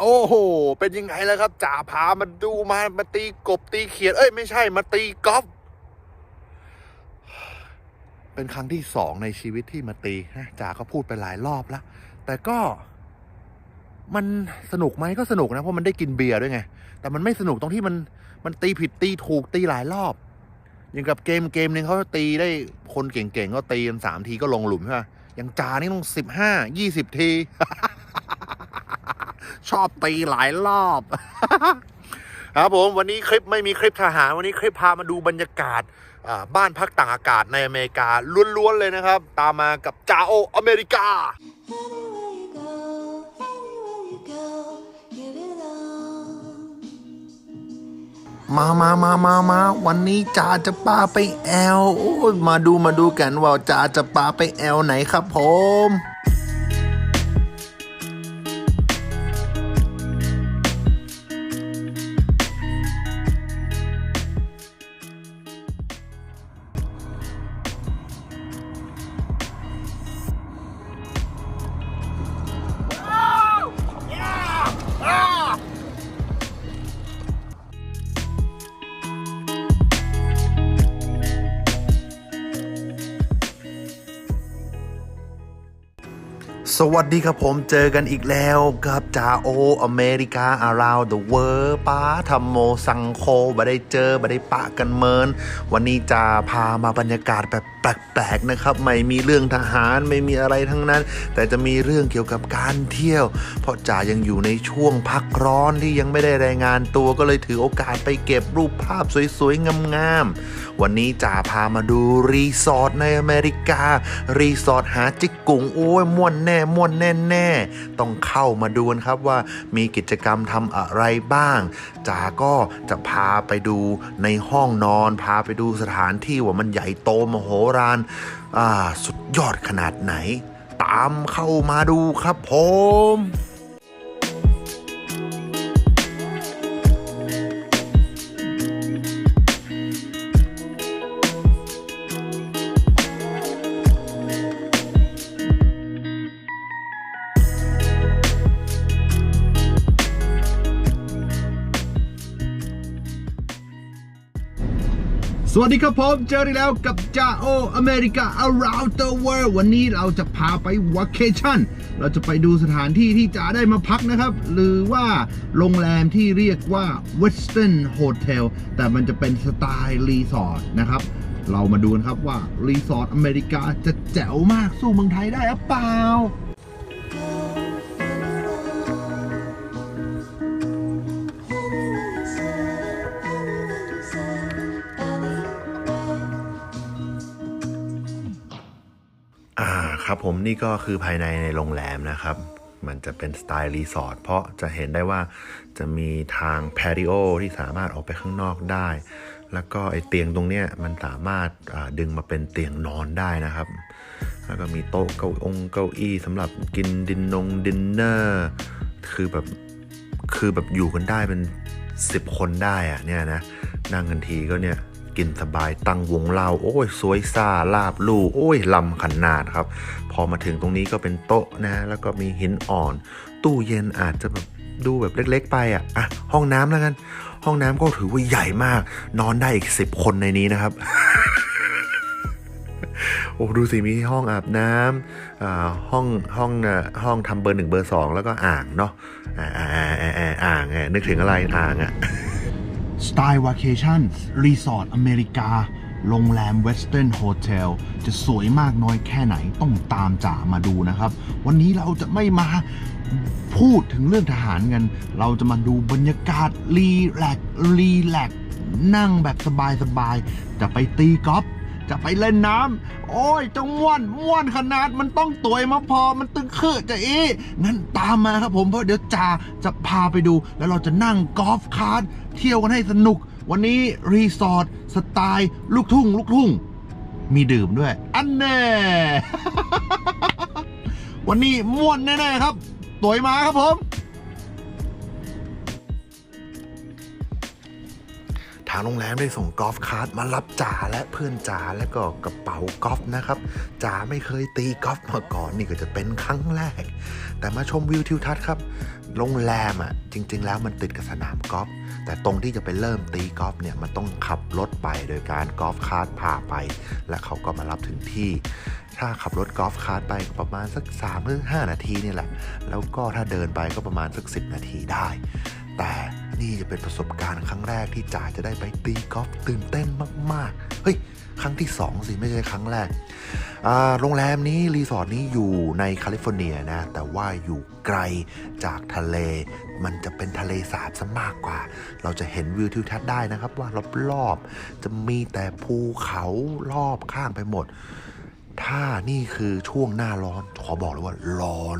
โอ้โห เป็นยังไงแล้วครับจ่าพามาดูมามาตีกบตีเขียด เอ้ยไม่ใช่มาตีกอล์ฟเป็นครั้งที่สองในชีวิตที่มาตีนะจ่าก็พูดไปหลายรอบแล้วแต่ก็ มันสนุกไหมก็สนุกนะเพราะมันได้กินเบียร์ด้วยไง แต่มันไม่สนุกตรงที่มันมันตีผิดตีถูกตีหลายรอบ อย่างกับเกมเกมหนึ่งเขาตีได้คนเก่งๆก็ตีกันสามทีก็ลงหลุมใช่ไหมอย่างจานี่ต้องสิบห้ายี่สิบที ชอบตีหลายรอบ ครับผมวันนี้คลิปไม่มีคลิปทหาร วันนี้คลิปพามาดูบรรยากาศบ้านพักต่างอากาศในอเมริกาล้วนๆเลยนะครับ ตามมากับจาโออเมริกามามามามามา วันนี้จ่าจะปาไปแอล โอ้มาดูมาดูกันว่าจ่าจะปาไปแอลไหนครับผม สวัสดีครับผมเจอกันอีกแล้วกับจาโออเมริกา around the world ป้าทำโมสังโคบ่ได้เจอบ่ได้ปะกันเมิน วันนี้จะพามาบรรยากาศแบบแปลกๆนะครับ ไม่มีเรื่องทหารไม่มีอะไรทั้งนั้น แต่จะมีเรื่องเกี่ยวกับการเที่ยว เพราะจ่ายังอยู่ในช่วงพักร้อนที่ยังไม่ได้รายงานตัวก็เลยถือโอกาสไปเก็บรูปภาพสวยๆงามๆ วันนี้จ่าพามาดูรีสอร์ทในอเมริกา รีสอร์ทหาจิกกุงโอ้ยม่วนแน่ม่วนแน่แน่ต้องเข้ามาดูนครับว่ามีกิจกรรมทำอะไรบ้างจ่าก็จะพาไปดูในห้องนอน พาไปดูสถานที่ว่ามันใหญ่โตมโหฬารอ่าสุดยอดขนาดไหน ตามเข้ามาดูครับผม วัสดีครับผมเจออีกแล้วกับจาโออเมริกา around the world วันนี้เราจะพาไปวัคเคชั่น เราจะไปดูสถานที่ที่จะได้มาพักนะครับ หรือว่าโรงแรมที่เรียกว่า Western Hotel แต่มันจะเป็นสไตล์รีสอร์ทนะครับ เรามาดูกันครับว่ารีสอร์ทอเมริกาจะแจ๋วมากสู้เมืองไทยได้หรือเปล่า ผมนี่ก็คือภายในในโรงแรมนะครับ มันจะเป็นสไตล์รีสอร์ทเพราะจะเห็นได้ว่าจะมีทางแพริโอที่สามารถออกไปข้างนอกได้ แล้วก็ไอเตียงตรงเนี้ยมันสามารถดึงมาเป็นเตียงนอนได้นะครับ แล้วก็มีโต๊ะเก้าองเก้าอี้สำหรับกินดินนงดินเนอร์ คือแบบคือแบบอยู่กันได้เป็นสิบคนได้อะเนี่ยนะนั่งกันทีก็เนี่ย กินสบายตั้งวงเล่าโอ้ยสวยซ่าลาบลู่โอ้ยลำขนาดครับ พอมาถึงตรงนี้ก็เป็นโต๊ะนะ แล้วก็มีหินอ่อน ตู้เย็นอาจจะแบบดูแบบเล็ก ๆ ไปอะอะห้องน้ำแล้วกัน ห้องน้ำก็ถือว่าใหญ่มาก นอนได้อีกสิบคนในนี้นะครับโอ้ดูสิมีห้องอาบน้ำอ่าห้องห้องน่ะห้องทำเบอร์หนึ่งเบอร์สองแล้วก็อ่างเนาะอ่าอ่าอ่าอ่าอ่าอ่างไงนึกถึงอะไรอ่างอะ สไตล์วาเคชั่นรีสอร์ทอเมริกา โรงแรมเวสเทิร์นโฮเทลจะสวยมากน้อยแค่ไหนต้องตามจ่ามาดูนะครับ วันนี้เราจะไม่มาพูดถึงเรื่องทหารกัน เราจะมาดูบรรยากาศรีแลกรีแลกนั่งแบบสบายๆจะไปตีกอล์ฟ จะไปเล่นน้ำ โอ้ยจังม่วนม่วนขนาดมันต้องตวยมาพอมันตึงคือจะอีงั้นตามมาครับผมเพราะเดี๋ยวจ่าจะพาไปดู แล้วเราจะนั่งกอล์ฟคาร์ทเที่ยวกันให้สนุก วันนี้รีสอร์ทสไตล์ลูกทุ่ง ลูกทุ่ง มีดื่มด้วย อันแน่ วันนี้ม่วนแน่ๆครับตวยมาครับผมางโรงแรมได้ส่งกอล์ฟคาร์ทมารับจ่าและเพื่อนจ่าและก็กระเป๋ากอล์ฟนะครับจ่าไม่เคยตีกอล์ฟมาก่อนนี่ก็จะเป็นครั้งแรก แต่มาชมวิวทิวทัศน์ครับ โรงแรมอะจริง ๆ แล้วมันติดกับสนามกอล์ฟแต่ตรงที่จะไปเริ่มตีกอล์ฟเนี่ยมันต้องขับรถไปโดยการกอล์ฟคาร์ทพาไป และเขาก็มารับถึงที่ถ้าขับรถกอล์ฟคาร์ทไปประมาณสัก3หรือ5นาทีนี่แหละ แล้วก็ถ้าเดินไปก็ประมาณสัก 10 นาทีได้ แต่ นี่จะเป็นประสบการณ์ครั้งแรกที่จ่าจะได้ไปตีกอล์ฟตื่นเต้นมากๆ เฮ้ย ครั้งที่ 2 สิ ไม่ใช่ครั้งแรก โรงแรมนี้ รีสอร์ทนี้อยู่ในแคลิฟอร์เนียนะ แต่ว่าอยู่ไกลจากทะเล มันจะเป็นทะเลสาบซะมากกว่า เราจะเห็นวิวทิวทัศน์ได้นะครับ ว่ารอบๆจะมีแต่ภูเขารอบข้างไปหมด ถ้านี่คือช่วงหน้าร้อน ขอบอกเลยว่าร้อน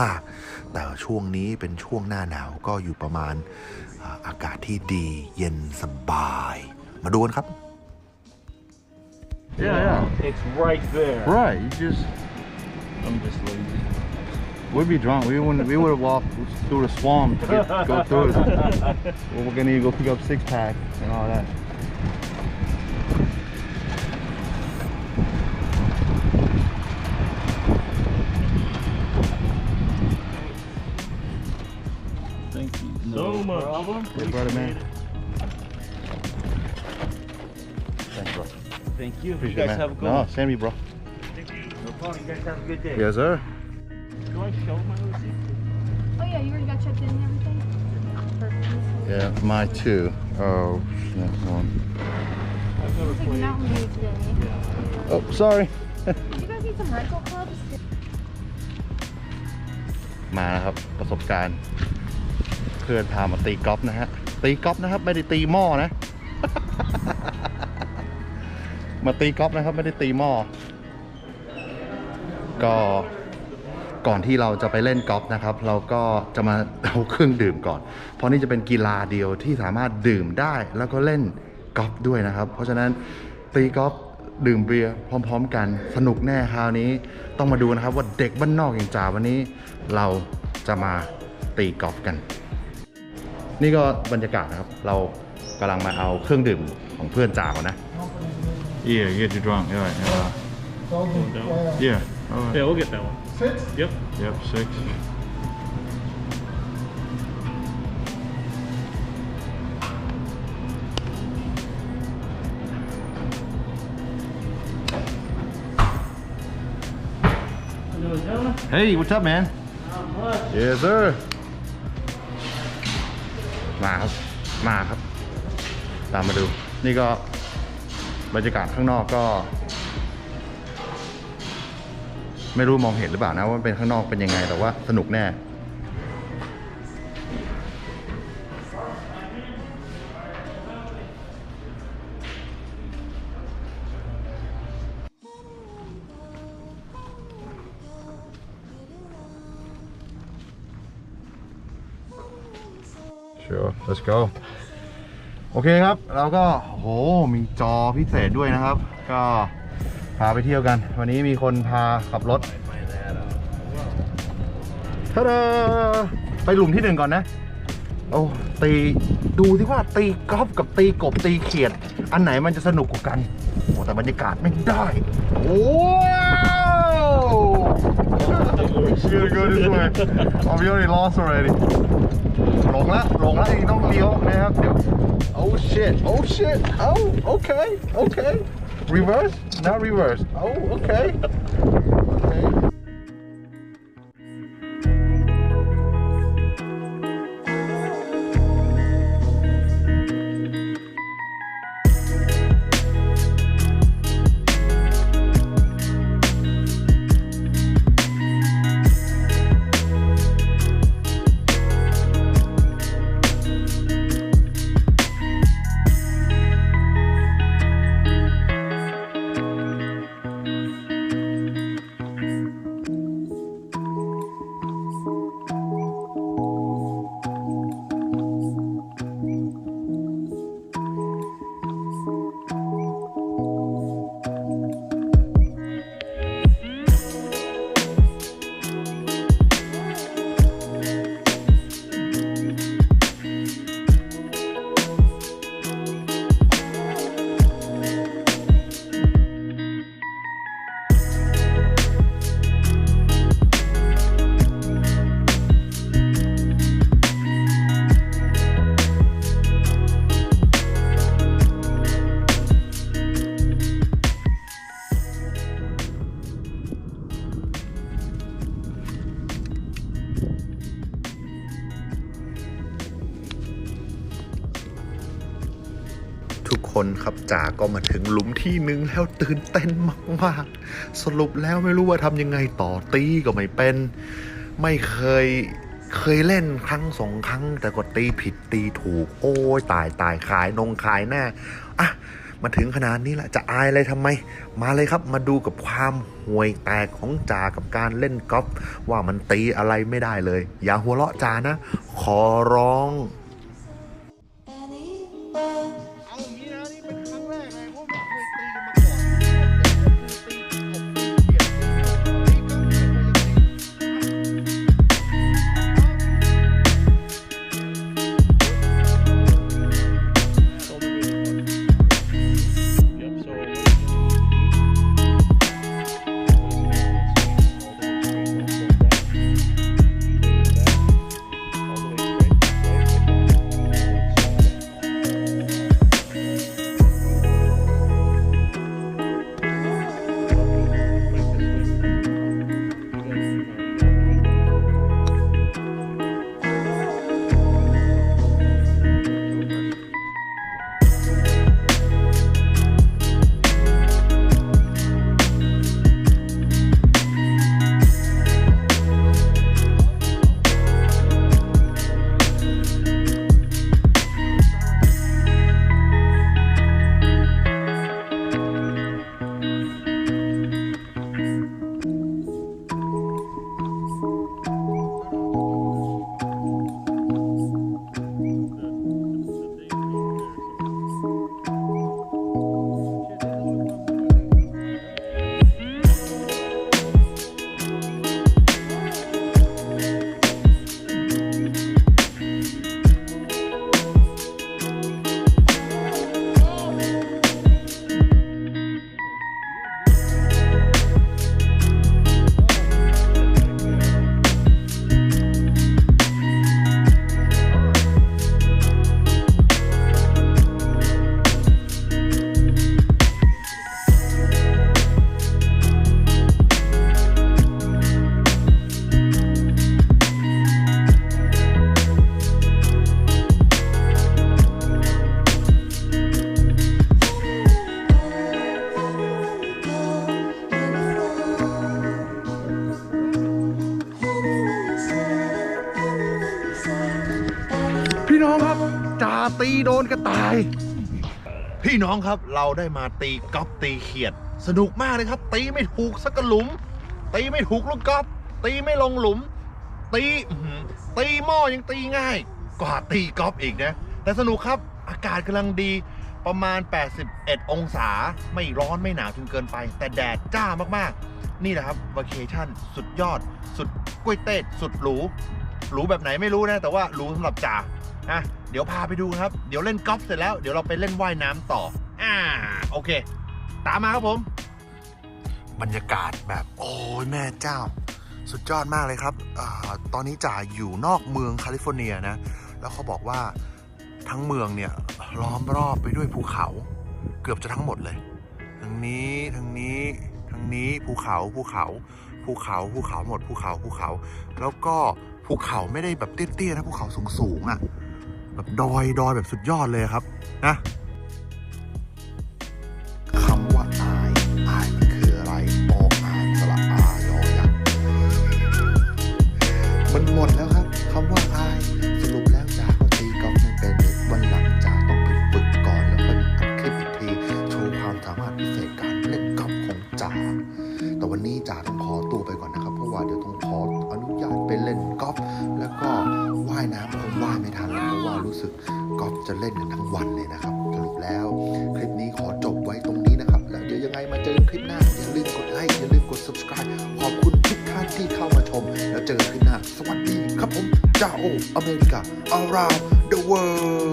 มากๆ แต่ช่วงนี้เป็นช่วงหน้าหนาวก็อยู่ประมาณ อาอากาศที่ดีเย็นสบาย มาดูกันครับ Yeah, yeah. It's right there. Right. You just I'm just lazy. we'd be drunk. We wouldn't. We would have walked through the swamp to get, go through it. well, we're gonna need to go pick up six pack and all that. much. Problem. Hey, brother, man. Thanks, bro. Thank you. Appreciate you it, guys man. have a good No, one. send me, bro. No problem. You guys have a good day. Yes, sir. Do I show my receipt? Oh yeah, you already got checked in and everything? Perfect. Yeah, my two. Oh, next one. I've never Take played. Mountain View today. Yeah. Oh, sorry. Do you guys need some rental clubs? มานะครับประสบการณ์ เ พื่อนพามาตีกอล์ฟนะฮะ ตีกอล์ฟนะครับ ไม่ได้ตีหม้อนะ มาตีกอล์ฟนะครับ ไม่ได้ตีหม้อ ก็ก่อนที่เราจะไปเล่นกอล์ฟนะครับ เราก็จะมาเอาเครื่องดื่มก่อน เพราะนี่จะเป็นกีฬาเดียวที่สามารถดื่มได้แล้วก็เล่นกอล์ฟด้วยนะครับ เพราะฉะนั้นตีกอล์ฟดื่มเบียร์พร้อม ๆ กันสนุกแน่คราวนี้ต้องมาดูนะครับว่าเด็กบ้านนอกอย่างจ่าวันนี้ เราจะมาตีกอล์ฟกัน นี่ก็บรรยากาศนะครับ เรากำลังมาเอาเครื่องดื่มของเพื่อนจ่าก่อนนะ Yeah, get you drunk. Yeah, yeah. Yeah. All right. Yeah, we'll get that one. Six? Yep. Yep, six. Hey what's up man Yes sir มาครับ มาครับ ตามมาดู นี่ก็บรรยากาศข้างนอกก็ ไม่รู้มองเห็นหรือเปล่านะว่าเป็นข้างนอกเป็นยังไงแต่ว่าสนุกแน่ let's go โอเคครับ เราก็โหมีจอพิเศษด้วยนะครับ ก็พาไปเที่ยวกัน วันนี้มีคนพาขับรถทะเดไปหลุมที่หนึ่งก่อนนะ โอ้ตีดูที่ว่าตีกอล์ฟกับตีกบตีเขียด อันไหนมันจะสนุกกว่ากันโอ้แต่บรรยากาศไม่ได้ โอ้ You gotta go this way. Oh, we already lost already. หลงละหลงละยังต้องเลี้ยวนะครับเดี๋ยว Oh shit Oh shit Oh okay okay Reverse not reverse Oh okay okay คนครับจ่าก็มาถึงหลุมที่หนึ่งแล้วตื่นเต้นมากๆ สรุปแล้วไม่รู้ว่าทำยังไงต่อตีก็ไม่เป็น ไม่เคยเคยเล่นครั้งสองครั้ง แต่ก็ตีผิดตีถูก โอ้ยตายตายขายนงขายหน้าอะมาถึงขนาดนี้ละจะอายอะไรทำไม มาเลยครับมาดูกับความห่วยแตกของจ่ากับการเล่นกอล์ฟว่ามันตีอะไรไม่ได้เลย อย่าหัวเราะจ่านะ ขอร้อง น้องครับจ่าตีโดนกระต่าย พี่น้องครับเราได้มาตีกอล์ฟตีเขียด สนุกมากเลยครับ ตีไม่ถูกสักหลุม ตีไม่ถูกลูกกอล์ฟตีไม่ลงหลุม ตีอื้อหือตีหม้อยังตีง่าย กว่าตีกอล์ฟอีกนะ แต่สนุกครับอากาศกำลังดีประมาณ 81 องศาไม่ร้อนไม่หนาวจนเกินไป แต่แดดจ้ามากๆ นี่แหละครับว a เคชั่นสุดยอด สุดกล้วยเต้สุดหรูหรูแบบไหนไม่รู้นะ แต่ว่าหรูสำหรับจ่า อะเดี๋ยวพาไปดูครับ เดี๋ยวเล่นกอล์ฟเสร็จแล้ว เดี๋ยวเราไปเล่นว่ายน้ำต่อ อ่า โอเค ตามมาครับผม บรรยากาศแบบ โอ้ยแม่เจ้า สุดยอดมากเลยครับอตอนนี้จ่าอยู่นอกเมืองแคลิฟอร์เนียนะ แล้วเขาบอกว่าทั้งเมืองเนี่ยล้อมรอบไปด้วยภูเขา เกือบจะทั้งหมดเลยทางนี้ทางนี้ทางนี้ภูเขาภูเขา ภูเขาภูเขาหมดภูเขาภูเขา แล้วก็ภูเขาไม่ได้แบบเตี้ยๆนะภูเขาสูงๆอะ่ะ แบบดอยดอยแบบสุดยอดเลยครับนะคำว่าอายอายมันคืออะไรออ่านสระอายอยักษ์มันหมดแล้วครับคำว่าอายสรุปแล้วจ่าก็ตีกอล์ฟไม่เป็นวันหลังจ่าต้องไปฝึกก่อนแล้วค่อยอัดคลิปอีกทีโชว์ความสามารถพิเศษการเล่นกอล์ฟของจ่าแต่วันนี้จ่าต้องขอตัวไปก่อนนะครับ ว่าเดี๋ยวต้องขออนุญาตไปเล่นกอล์ฟแล้วก็ว่ายน้ำคงว่ายไม่ทันแล้วเพราะว่ารู้สึกกอล์ฟจะเล่นกันทั้งวันเลยนะครับสรุปแล้วคลิปนี้ขอจบไว้ตรงนี้นะครับ แล้วเดี๋ยวยังไงมาเจอกันคลิปหน้า อย่าลืมกดไลค์อย่าลืมกด subscribe ขอบคุณทุกท่านที่เข้ามาชม แล้วเจอกันคลิปหน้า สวัสดีครับผมจ้าโออเมริกา around the world